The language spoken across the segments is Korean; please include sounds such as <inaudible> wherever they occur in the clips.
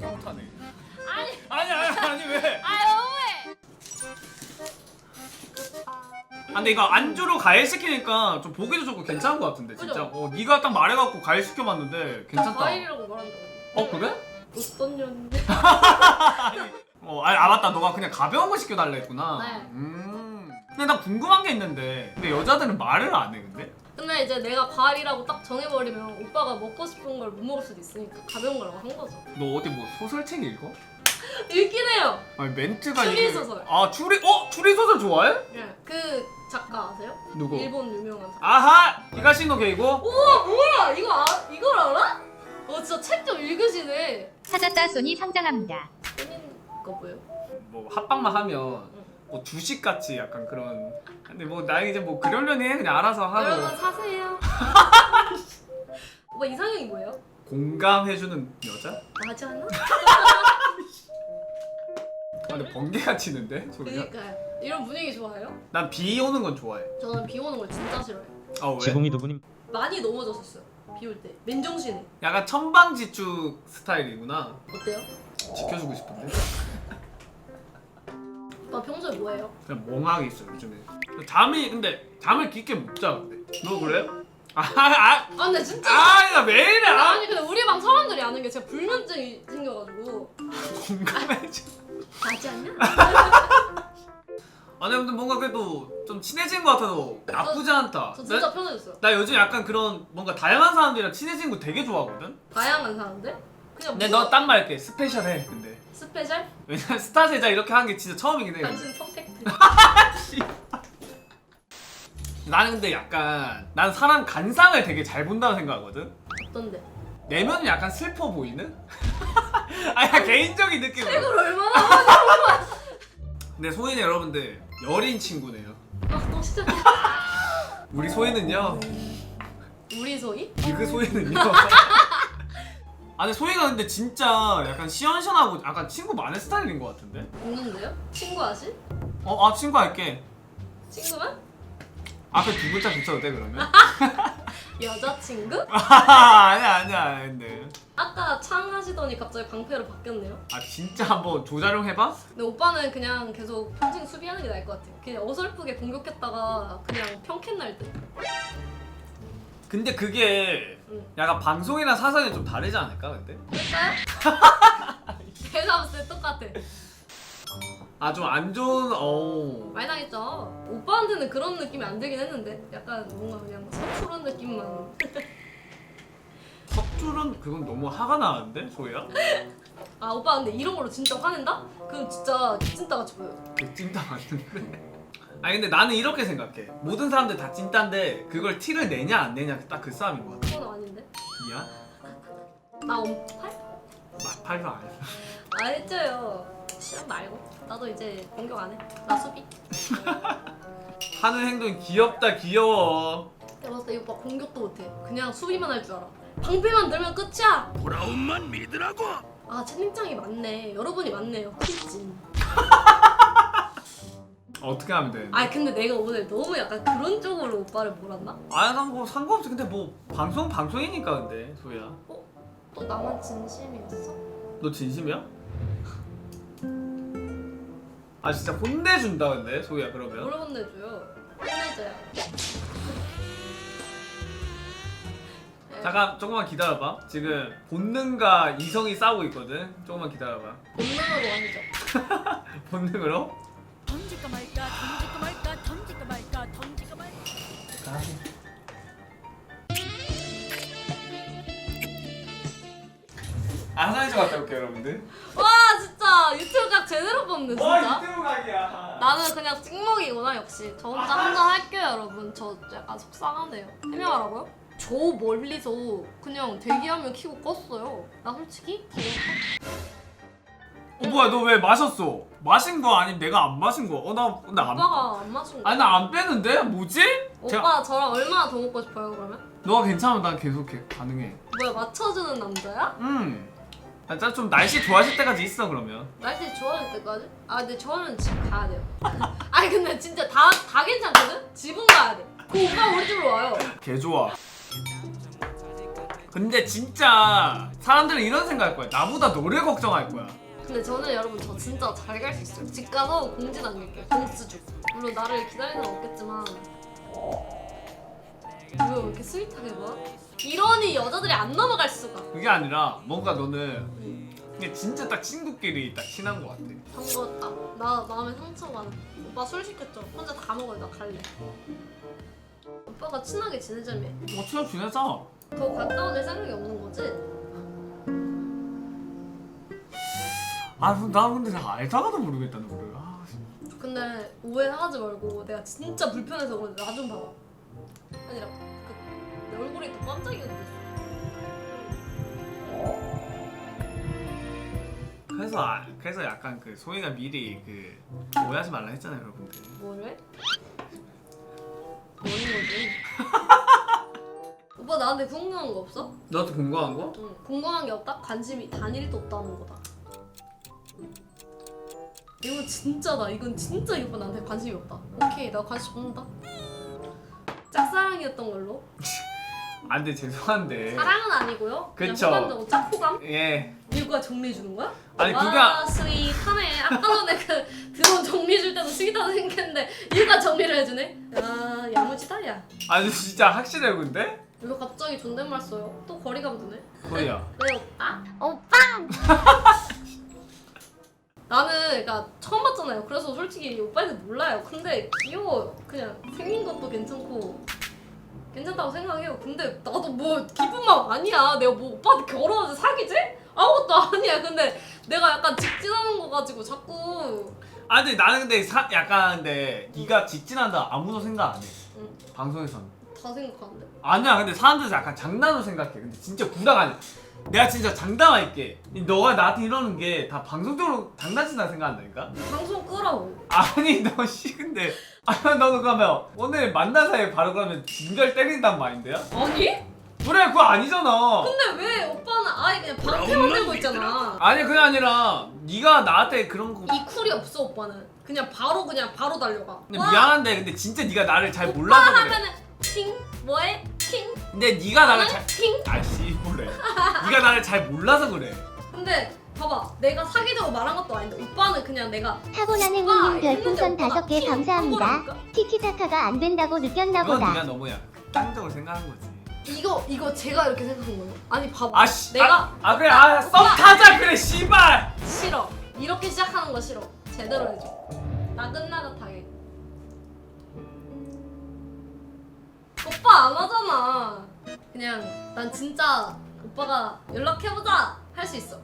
너 깜타네. 아니 아니 아니 아니 왜? 아 너무해. 아 근데 이거 안주로 과일 시키니까 좀 보기도 좋고 괜찮은 것 같은데 진짜. 그죠? 어 네가 딱 말해갖고 과일 시켜봤는데 괜찮다. 과일이라고 말한다고. 어 그래? 어떤 년인데? <laughs> 어, 아, 아 맞다. 너가 그냥 가벼운 거 시켜달라 했구나. 네. 음. 근데 나 궁금한 게 있는데, 근데 여자들은 말을 안 해, 근데? 근데 이제 내가 과일이라고 딱 정해버리면 오빠가 먹고 싶은 걸 못 먹을 수도 있으니까 가벼운 거라고 한 거죠. 너 어디 뭐 소설책 읽어? <laughs> 읽긴 해요. 아니 멘트가 추리 이게- 소설. 아 추리? 어? 추리 소설 좋아해? 예. 그 작가 아세요? 누구? 일본 유명한 작가. 아하! 히가시노 게이고? 우와 뭐야 이거 아, 이걸 알아? 어 진짜 책 좀 읽으시네. 찾았다 소니 성장합니다. 본인 거 뭐예요? 뭐 합방만 하면 뭐 주식같이 약간 그런 근데 뭐 나 이제 뭐 그러려니 해 그냥 알아서 하고 여러분 사세요. <laughs> 오빠 이상형이 뭐예요? 공감해주는 여자? 나지 않아? 아, 근데 번개가 치는데? 소리가? 그러니까요. 이런 분위기 좋아해요? 난 비 오는 건 좋아해 저는 비 오는 걸 진짜 싫어해요. 아 왜? 지붕이 누구님? 많이 넘어졌었어요. 비 올 때. 맨정신에. 약간 천방지축 스타일이구나 어때요? 지켜주고 싶은데? <laughs> 오빠 평소에 뭐해요? 그냥 멍하게 있어 요즘에 잠이 근데 잠을 깊게 못 자 근데 너 그래? 아아 아 근데 진짜 아, 이래? 아, 아니 근데 우리 방 사람들이 아는 게 제가 불면증이 생겨가지고 공감해줘. 나지 않냐? 아니 근데 뭔가 그래도 좀 친해진 것 같아서 나쁘지 않다. 저 진짜 나, 편해졌어요. 나 요즘 약간 그런 뭔가 다양한 사람들이랑 친해진 거 되게 좋아하거든. 다양한 사람들? 그냥 근데 무슨 너 딴 말 할게. 스페셜해. 근데 스페셜? 왜냐면 스타 세자 이렇게 하는 게 진짜 처음이긴 해. 당신 퍼펙트. <laughs> 나는 근데 약간 난 사람 간상을 되게 잘 본다고 생각하거든. 어떤데? 내면은 약간 슬퍼 보이는? <laughs> 아야 개인적인 느낌으로. 이걸 얼마나 근데 소희는 여러분들 여린 친구네요. 아또 시작해. 우리 소희는요. 우리 소희? 그 소희는요. 아니 소희가 근데 진짜 약간 시원시원하고 약간 친구 많은 스타일인 것 같은데? 없는데요? 친구 아실? 어, 아 친구 할게. 친구만? 앞에 두 글자 붙여도 돼 그러면? <laughs> 여자친구? <laughs> 아니야 아니야 근데. 아까 창 하시더니 갑자기 방패로 바뀌었네요. 아 진짜 한번 조자룡 해봐? 근데 오빠는 그냥 계속 평생 수비하는 게 나을 것 같아요. 그냥 어설프게 공격했다가 그냥 평캔 날 듯. 근데 그게 응. 약간 방송이랑 사상이 좀 다르지 않을까 근데? 제가 봤을 때 똑같아. 아 좀 안 좋은 어. 많이 당했죠. 오빠한테는 그런 느낌이 안 들긴 했는데 약간 뭔가 그냥 서투른 느낌만. <laughs> 석줄은 그건 너무 화가 나는데 소희야? 아 오빠 근데 이런 걸로 진짜 화낸다? 그럼 진짜 찐따같이 보여. 그 찐따 맞는데. 아니 근데 나는 이렇게 생각해. 모든 사람들 다 찐따인데 그걸 티를 내냐 안 내냐 딱 그 싸움인 것 같아. 그건 아닌데. 미안. 나 엄팔? 막팔도 안 해. 안 했죠요. 시험 말고. 나도 이제 공격 안 해. 나 수비. <laughs> 하는 행동이 귀엽다 귀여워. 내가 봤을 때이 오빠 공격도 못 해. 그냥 수비만 할 줄 알아. 방패만 들면 끝이야. 돌아온만 믿으라고. 아 채팅창이 많네. 여러분이 많네요. 퀴진. <laughs> 어떻게 하면 돼? 아 근데 내가 오늘 너무 약간 그런 쪽으로 오빠를 몰았나? 아난뭐 상관없지. 근데 뭐 방송 방송이니까 근데 소희야. 어? 또 나만 진심이었어? 너 진심이야? 아 진짜 혼내준다 근데 소희야 그러면. 뭘 혼내줘요? 혼내줘요. 네, 잠깐 조금만 기다려봐. 지금 본능과 이성이 싸우고 있거든. 조금만 기다려봐. 본능으로 아니죠. <laughs> 본능으로? 던질까 말까 던질까 말까 던질까 말까 던질까 말까 아좀 갔다 올게요 여러분들. 와 진짜 유튜브 각 제대로 뽑네 진짜. 유튜브 각이야. 나는 그냥 찍먹이구나 역시. 저 혼자 한잔 할게요 여러분. 저 약간 속상하네요. 해명하라고요? 저 멀리서 그냥 대기하면 키고 껐어요. 나 솔직히 기억나? 어 뭐야 너 왜 마셨어? 마신 거 아니면 내가 안 마신 거? 어나나안 오빠가 안 마신 거. 아니 나 안 빼는데 뭐지? 제가- 오빠 저랑 얼마나 더 먹고 싶어요 그러면? 너가 괜찮으면 난 계속 해 가능해. 뭐야 맞춰주는 남자야? 음. 아, 짜좀 날씨 좋아질 때까지 있어 그러면. 날씨 좋아질 때까지? 아 근데 저는 집 가야 돼요. <laughs> 아니 근데 진짜 다 다 괜찮거든? 집은 가야 돼. 그 오빠 우리 집으로 와요. 개 좋아. 근데 진짜 사람들은 이런 생각할 거야. 나보다 노래 걱정할 거야. 근데 저는 여러분 저 진짜 잘 갈 수 있어요. 집 가서 공지 남길게요. 공수주. 물론 나를 기다리는 건 없겠지만. 왜 이렇게 스윗하게 봐? 이러니 여자들이 안 넘어갈 수가. 그게 아니라 뭔가 너는 이게 진짜 딱 친구끼리 딱 친한 것 같아. 반가웠다. 나 마음에 상처가. 오빠 술 시켰죠? 혼자 다 먹어요. 나 갈래. 오빠가 친하게 지내자며. 뭐 친한 지내자. 더 가까워질 생각이 없는 거지? 아, 나 근데 나 알다가도 모르겠다는 거를. 아, 진짜. 근데 오해하지 말고 내가 진짜 불편해서 그런데 나 좀 봐봐. 아니라 그, 내 얼굴이 또 깜짝이야 놀랐어. 그래서 아, 그래서 약간 그 소희가 미리 그 오해하지 말라 했잖아요, 여러분들. 뭐래? 뭐는 거지? 오빠 나한테 궁금한 거 없어? 너한테 궁금한 거? 응. 궁금한 게 없다? 관심이 단일도 없다는 거다. 이거 진짜다. 이건 진짜 이거 나한테 관심이 없다. 오케이, 나 관심 없는다. 짝사랑이었던 걸로. 아, 근데 죄송한데. 사랑은 아니고요. 그냥 그쵸. 짝호감. 예. 이거가 정리해 주는 거야? 아니, 와, 그게- 스윗하네. 아까 전에 그 드론 정리해 줄 때도 스윗하다 생각했는데 이거 정리를 해주네. 야, 야무지다 야. 아니 진짜 확실해 근데? 왜 갑자기 존댓말 써요? 또 거리감 드네. 소희야. <laughs> 왜 오빠? 오빠! 나는 그러니까 처음 봤잖아요. 그래서 솔직히 오빠한테 몰라요. 근데 귀여워요. 그냥 생긴 것도 괜찮고 괜찮다고 생각해요. 근데 나도 뭐 기쁜 마음 아니야. 내가 뭐 오빠한테 결혼하자 사귀지? 아무것도 아니야. 근데 내가 약간 직진하는 거 가지고 자꾸 아 근데 나는 근데 사, 약간 근데 네가 직진한다 아무도 생각 안 해. 응. 방송에서는. 다 생각하는데. 아니야 근데 사람들은 약간 장난으로 생각해. 근데 진짜 구락 아니야. 내가 진짜 장담할게. 너가 나한테 이러는 게 다 방송적으로 장난친다 생각한다니까? 방송 끄라고. 아니 너 씨 근데 아니 너는 그러면 오늘 만난 사이에 바로 그러면 진절 때린단 마인드야? 아니? 그래 그거 아니잖아. 근데 왜 오빠는 아예 그냥 방패 만 들고 있잖아. 아니 그게 아니라 네가 나한테 그런 거 이 쿨이 없어 오빠는. 그냥 바로 그냥 바로 달려가. 근데 와, 미안한데 근데 진짜 네가 나를 잘 오빠 몰라서 그래. 하면은 팅 뭐해 팅 근데 네가 나를 잘 팅. 아씨 뭐래? 네가 나를 잘 몰라서 그래. 근데 봐봐 내가 사귀자고 말한 것도 아닌데 오빠는 그냥 내가 타고나는 오빠 형님 별풍선 했는데 다섯 개팅 감사합니다. 한 거라니까? 티키타카가 안 된다고 느꼈나 그건 보다. 네가 너무 야 땅적으로 생각한 거지. 이거 이거 제가 이렇게 생각한 거예요. 아니 봐봐 아씨 내가 아, 아 그래 아썸 타자 그래 씨발. 싫어 이렇게 시작하는 거 싫어 제대로 해줘 나긋나긋하게 안 하잖아 그냥 난 진짜 오빠가 연락해보자 할 수 있어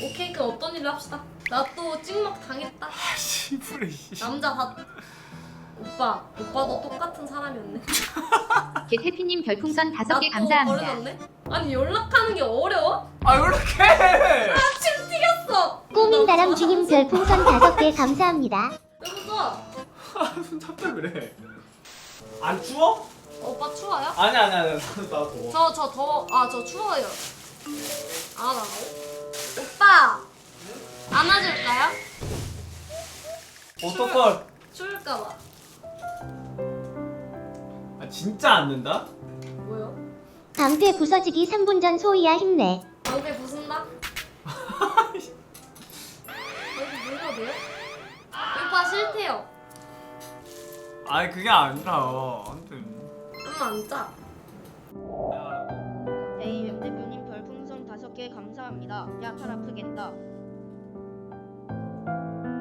오케이 그럼 어떤 일을 합시다 나 또 찍먹 당했다 아 씨부래 씨. 남자 다 오빠 오빠도 똑같은 사람이었네 <laughs> 개태피님 별풍선 다섯 개 나또 감사합니다. 버려졌네 아니 연락하는 게 어려워? 아 이렇게. 침 튀겼어 꼬민다람 주님 <laughs> 별풍선 다섯 개 감사합니다. 여보자 아손 잡다 그래. 안 추워? 오빠 추워요? 아니 아니 아니 나도 더워. 저 저더아저 추워요. 안아달라고? 오빠 안아줄까요? 어떡할? 추울까봐. 아 진짜 않는다? 뭐요? 방패 부서지기 3분 전 소희야 힘내. 아니 그게 아니라 아무튼. 엄마 안 짜. 에이 웹 대표님 별풍선 다섯 개 감사합니다. 야 팔 아프겠다.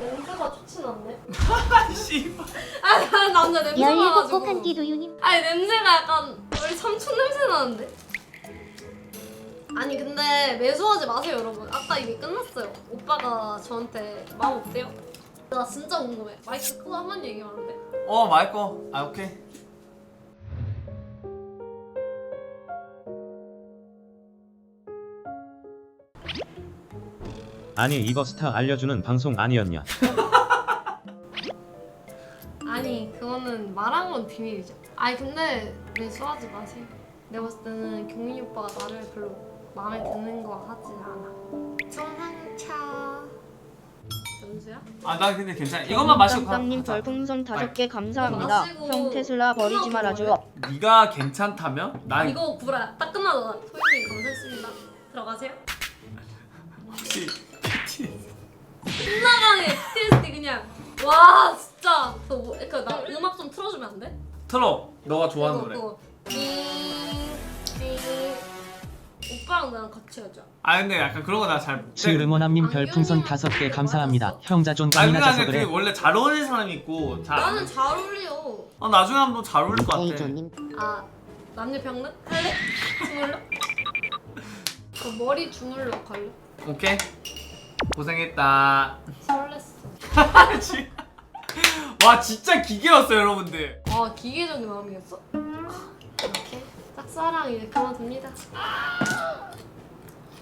냄새가 좋진 않네. 아 씨발. 아, 나 남자 냄새 열일곱 나가지고. 곡한 끼 도유님. 아니 냄새가 약간 우리 삼촌 냄새 나는데? 아니 근데 매수하지 마세요 여러분 아까 이미 끝났어요 오빠가 저한테 마음 없대요? 나 진짜 궁금해 마이크 끄고 한 번 얘기하면 안 돼? 어 말거. 아 오케이. 아니 이거 스타 알려주는 방송 아니었냐? <laughs> 아니 그거는 말한 건 비밀이죠 아니 근데 매수하지 마세요 내가 봤을 때는 경민이 오빠가 나를 별로 마음에 드는 거 하지 않아 아 나 근데 괜찮아 이것만 마시고 가, 님 가자 별풍선 다섯 개 감사합니다. 마시고 형 테슬라 버리지 끝나고 말아줘. 네가 괜찮다면 난 이거 구라 딱 끝나잖아. 소희님 감사했습니다. 들어가세요. 혹시 끝나가네 PTSD 그냥. 와 진짜 너 뭐, 그러니까 나 음악 좀 틀어주면 안 돼? 틀어 너가 좋아하는 노래 그거 띵, 띵. 오빠랑 나랑 같이 하자. 아 근데 약간 그런 거 나 잘 못해 스르모남님 아, 별풍선 다섯 개. 감사합니다. 형자 좀 아니 깜이나져서 근데 그래. 그 원래 잘 어울리는 사람이 있고 잘 나는 잘 어울려. 아 나중에 한번 잘 어울릴 것 같아 에이조님 아 남녀 평등 할래? 주물러? 그 머리 주물러 갈래? 오케이 고생했다 설렜어. 지- <laughs> 와 진짜 기계였어 여러분들 아 기계적인 마음이었어? 이렇게 짝사랑 이제 그만둡니다.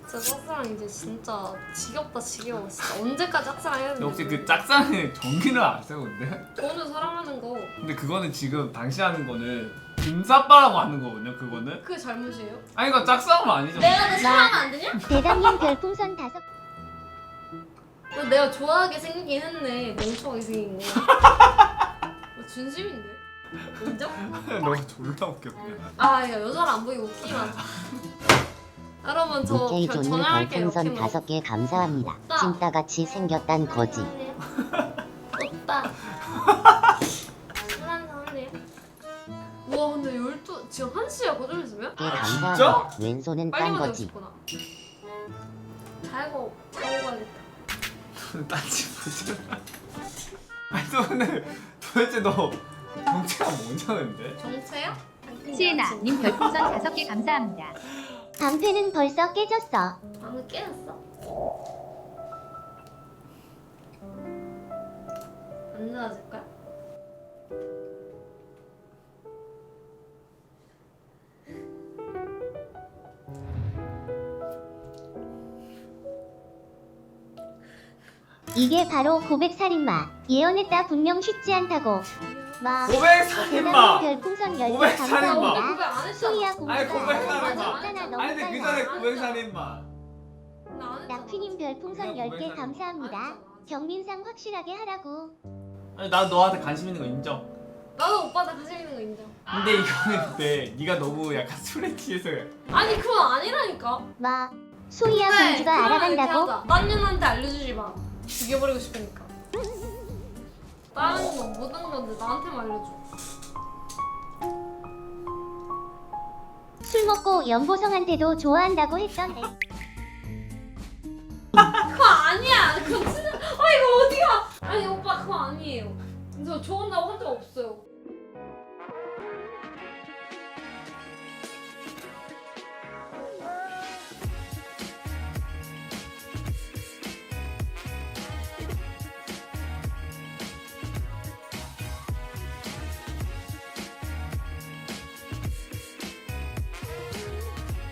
진짜 짝사랑 이제 진짜 지겹다 지겨워. 진짜 언제까지 짝사랑 해야 되는지. 혹시 그 짝사랑에 정의는 아세요 근데? 저는 사랑하는 거 근데 그거는 지금 당시 하는 거는 김사빠라고 하는 거거든요 그거는 그게 잘못이에요? 아니 이거 짝사랑은 아니죠 내가 너 사랑하면 안 되냐? <laughs> 대감님 별풍선 다섯 어, 내가 좋아하게 생기긴 했네. 멍청하게 생긴 거. <laughs> 어, 진심인데? 인정? <laughs> 너 졸라 웃겨 그냥 아, 야, 여자를 안 보이고 웃기만. <laughs> 여러분 저 결- 오케이조님 전화할게요. 별풍선 이렇게만. 다섯 개 감사합니다. 찐따같이 생겼단 거지. 오빠. 와 근데 12 지금 1시야 거짓말 있으면? 개 감사합니다. 왼손은 빨리 딴 거지. 싶구나. 자고 자고 가야겠다. 딴지 보자 아니 너 근데 도대체 너 정체가 뭐냐는데? 정체야? 시에나 님 별풍선 다섯 개 감사합니다. 방패는 벌써 깨졌어. 방금 깨졌어? 안 나아질까? 이게 바로 고백 살인마. 예언했다 분명 쉽지 않다고. 와. 고백 살인마! 대감님 별풍선 10개 고백 살인마! 감사합니다. 고백 안 아니 고백 살인마 너무 아니 근데 그. 전에 고백 살인마. 낙피님 별풍선 그냥 10개 고백 감사합니다. 경민상 확실하게 하라고. 아니 나 너한테 관심 있는 거 인정 나도 오빠한테 관심 있는 거 인정. 근데 이거는 근데 네가 너무 약간 술에 취해서 아니 그건 아니라니까. 와. 소희야 공주가 알아간다고? 이렇게 하자. 딴 년한테 알려주지 마. 죽여버리고 싶으니까. 다른 거 모든 건데 나한테만 알려줘. 술 먹고 연보성한테도 좋아한다고 했던 애. <laughs> 그거 아니야. 그거 진짜. 아 이거 어디가? 아니 오빠 그거 아니에요. 저 좋아한다고 한 적 없어요.